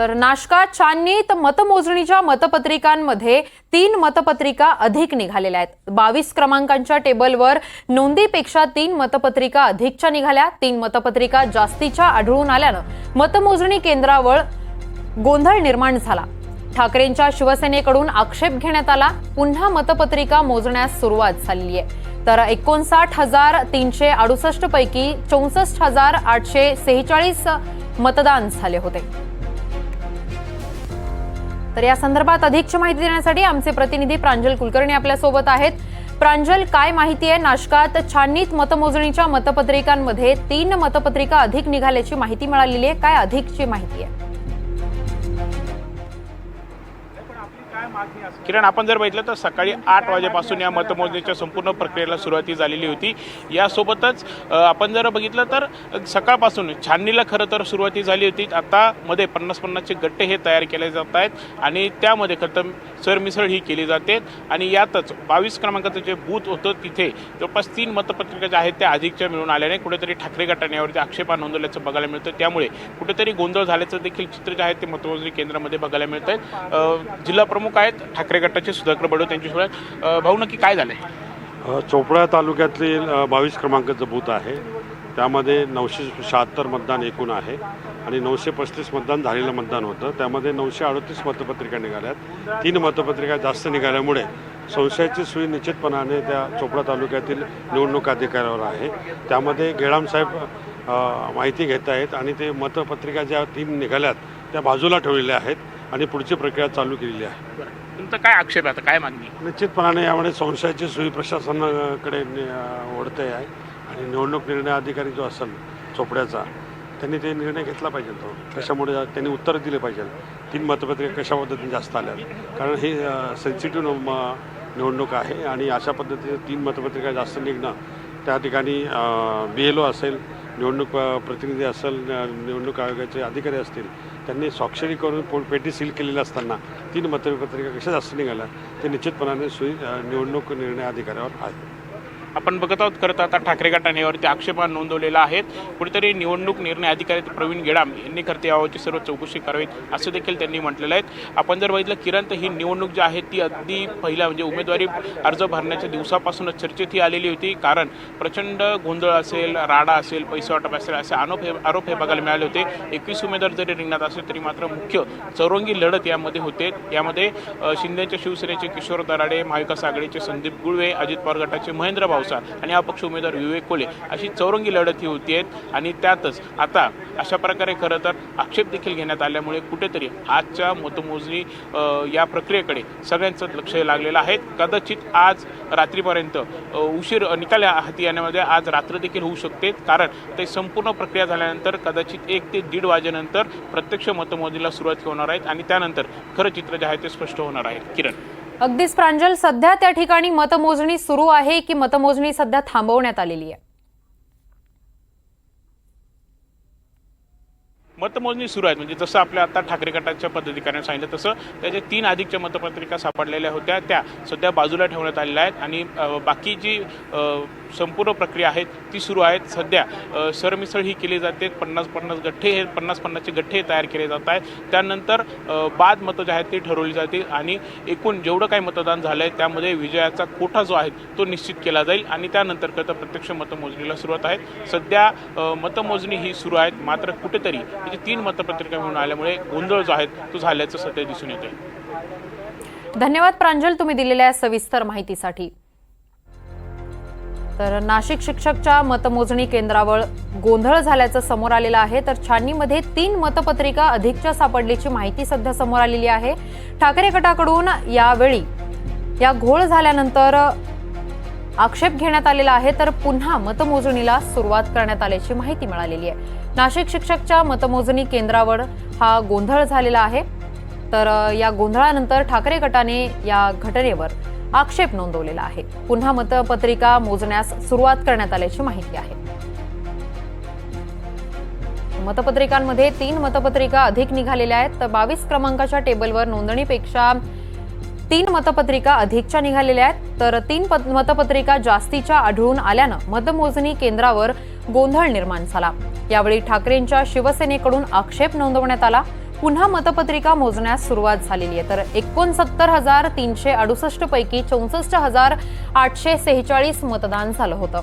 तर नाशकात छाननीत मतमोजणीच्या मतपत्रिकांमध्ये तीन मतपत्रिका अधिक निघालेल्या आहेत. बावीस क्रमांकांच्या टेबलवर नोंदीपेक्षा तीन मतपत्रिका अधिकच्या निघाल्या. तीन मतपत्रिका जास्तीच्या आढळून आल्यानं मतमोजणी केंद्रावर गोंधळ निर्माण झाला. ठाकरेंच्या शिवसेनेकडून आक्षेप घेण्यात आला. पुन्हा मतपत्रिका मोजण्यास सुरुवात झालेली आहे. तर एकोणसाठ हजार तीनशे अडुसष्ट पैकी चौसष्ट हजार आठशे सेहेचाळीस मतदान झाले होते. तर या संदर्भात अधिकची माहिती देण्यासाठी आमचे प्रतिनिधी प्रांजल कुलकर्णी आपल्यासोबत आहेत. प्रांजल काय माहिती आहे? नाशकात छाननीत मतमोजणीच्या मतपत्रिकांमध्ये तीन मतपत्रिका अधिक निघाल्याची माहिती मिळालेली आहे. काय अधिकची माहिती आहे? किरण आपण जर बघितलं तर सकाळी आठ वाजेपासून या मतमोजणीच्या संपूर्ण प्रक्रियेला सुरुवाती झालेली होती. यासोबतच आपण जर बघितलं तर सकाळपासून छाननीला खरं तर सुरुवाती झाली होती. आता मध्ये पन्नास पन्नासचे गट्टे हे तयार केले जात आहेत आणि त्यामध्ये खरं तर सरमिसळ ही केली जाते. आणि यातच बावीस क्रमांकाचं जे बूथ होतं तिथे जवळपास तीन मतपत्रिका ज्या आहेत त्या अधिकच्या मिळून आल्याने कुठेतरी ठाकरे गटाने यावरती आक्षेपा नोंदवल्याचं बघायला मिळतं. त्यामुळे कुठेतरी गोंधळ झाल्याचं देखील चित्र जे आहे ते मतमोजणी केंद्रामध्ये बघायला मिळतं जिल्हा प्रमुख आहेत ठाकरे गटाचे सुधाकर बडो त्यांच्यासोबत भाऊ नक्की काय झालंय? अ, चोपडा तालुक्यातील बावीस क्रमांकाचं बूथ आहे. त्यामध्ये नऊशे शहात्तर मतदान एकूण आहे आणि नऊशे पस्तीस मतदान झालेलं मतदान होतं. त्यामध्ये नऊशे अडतीस मतपत्रिका निघाल्यात. तीन मतपत्रिका जास्त निघाल्यामुळे संशयाची सुई निश्चितपणाने त्या चोपडा तालुक्यातील निवडणूक अधिकाऱ्यावर आहे. त्यामध्ये गेडाम साहेब अ, माहिती घेत आहेत आणि ते मतपत्रिका ज्या तीन निघाल्यात त्या बाजूला ठेवलेल्या आहेत आणि पुढची प्रक्रिया चालू केलेली आहे. तुमचं काय आक्षेप आहे? आता काय मागणी निश्चितपणाने यामुळे संशयाची सुई प्रशासनाकडे नि- ओढते आहे आणि निवडणूक निर्णय अधिकारी जो असेल चोपड्याचा त्यांनी ते निर्णय घेतला पाहिजे तो. कशामुळे त्यांनी उत्तर दिले पाहिजे. तीन मतपत्रिका कशा पद्धतीने जास्त आल्या कारण हे सेन्सिटिव्ह निवडणूक आहे आणि अशा पद्धतीने तीन मतपत्रिका जास्त निघणं त्या ठिकाणी बी एल ओ असेल निवडणूक प्रतिनिधी असेल निवडणूक आयोगाचे अधिकारी असतील त्यांनी स्वाक्षरी करून पो- पेटी सील केलेली असताना तीन मतपत्रिका कशा जास्त निघाल्या ते निश्चितपणाने सुई निवडणूक निर्णय अधिकाऱ्यावर आहे आपण बघत आहोत खरं तर आता ठाकरे गटाने यावरती आक्षेप नोंदवलेला आहेत. कुठेतरी निवडणूक निर्णय अधिकारी प्रवीण गेडाम यांनी खरं तर यावरची सर्व चौकशी करावी असं देखील त्यांनी म्हटलेलं आहे. आपण जर बघितलं किरण तर ही निवडणूक जी आहे ती अगदी पहिल्या म्हणजे उमेदवारी अर्ज भरण्याच्या दिवसापासूनच चर्चेत ही आलेली होती. कारण प्रचंड गोंधळ असेल राडा असेल पैसे वाटप असेल असे आरोप हे आरोप हे बघायला मिळाले होते. एकवीस उमेदवार जरी रिंगणात असेल तरी मात्र मुख्य चौरंगी लढत यामध्ये होते. यामध्ये शिंदेच्या शिवसेनेचे किशोर दराडे महाविकास आघाडीचे संदीप गुळवे अजित पवार गटाचे महेंद्र भावसा आणि अपक्ष उमेदवार विवेक कोले अशी चौरंगी लढत ही होती आहेत. आणि त्यातच आता अशा प्रकारे खरं तर आक्षेप देखील घेण्यात आल्यामुळे कुठेतरी आजच्या मतमोजणी या प्रक्रियेकडे सगळ्यांचं लक्ष लागलेलं आहे. कदाचित आज रात्रीपर्यंत उशीर निकाल हाती येण्यामध्ये आज रात्र देखील होऊ शकते. कारण ते संपूर्ण प्रक्रिया झाल्यानंतर कदाचित एक ते दीड वाजेनंतर प्रत्यक्ष मतमोजणीला सुरुवात होणार आहेत आणि त्यानंतर खरं चित्र जे आहे ते स्पष्ट होणार आहे. किरण. अगदीच प्रांजल सध्या त्या ठिकाणी मतमोजणी सुरू आहे की मतमोजणी सध्या थांबवण्यात आलेली आहे? मतमोजणी सुरू आहेत. म्हणजे जसं आपल्या आता ठाकरे गटाच्या पदाधिकाऱ्यांनी सांगितलं तसं त्याच्या तीन अधिकच्या मतपत्रिका सापडलेल्या होत्या त्या सध्या बाजूला ठेवण्यात आलेल्या आहेत. आणि बाकी जी संपूर्ण प्रक्रिया आहे ती सुरू आहेत. सध्या सरमिसळ ही केली जाते. पन्नास पन्नास गठ्ठे हे पन्नास पन्नासचे गठ्ठे तयार केले जात आहेत. त्यानंतर बाद मतं जे आहेत ते ठरवली जातील आणि एकूण जेवढं काही मतदान झालं आहे त्यामध्ये विजयाचा कोठा जो आहे तो निश्चित केला जाईल आणि त्यानंतर करता प्रत्यक्ष मतमोजणीला सुरुवात आहे. सध्या मतमोजणी ही सुरू आहेत मात्र कुठेतरी त्याची तीन मतपत्रिका मिळून आल्यामुळे गोंधळ जो आहे तो झाल्याचं सध्या दिसून येत आहे धन्यवाद प्रांजल तुम्ही दिलेल्या सविस्तर माहितीसाठी. तर नाशिक शिक्षकच्या मतमोजणी केंद्रावर गोंधळ झाल्याचं समोर आलेलं आहे. तर छाननीमध्ये तीन मतपत्रिका अधिकच्या सापडल्याची माहिती सध्या समोर आलेली आहे. ठाकरे गटाकडून यावेळी या घोळ झाल्यानंतर आक्षेप घेण्यात आलेला आहे. तर पुन्हा मतमोजणीला सुरुवात करण्यात आल्याची माहिती मिळालेली आहे. नाशिक शिक्षकच्या मतमोजणी केंद्रावर हा गोंधळ झालेला आहे. तर या गोंधळानंतर ठाकरे गटाने या घटनेवर आक्षेप नोंदवलेला आहे. पुन्हा मतपत्रिका मोजण्यास सुरुवात करण्यात आल्याची माहिती आहे. मतपत्रिकांमध्ये तीन मतपत्रिका अधिक निघालेल्या आहेत. तर बावीस क्रमांकाच्या टेबलवर नोंदणीपेक्षा तीन मतपत्रिका अधिकच्या निघालेल्या आहेत. तर तीन मतपत्रिका जास्तीच्या आढळून आल्यानं मतमोजणी केंद्रावर गोंधळ निर्माण झाला. यावेळी ठाकरेंच्या शिवसेनेकडून आक्षेप नोंदवण्यात आला. पुन्हा मतपत्रिका मोजण्यास सुरुवात झालेली आहे. तर एकोणसत्तर हजार तीनशे अडुसष्ट पैकी चौसष्ट हजार आठशे सेहेचाळीस मतदान झालं होतं.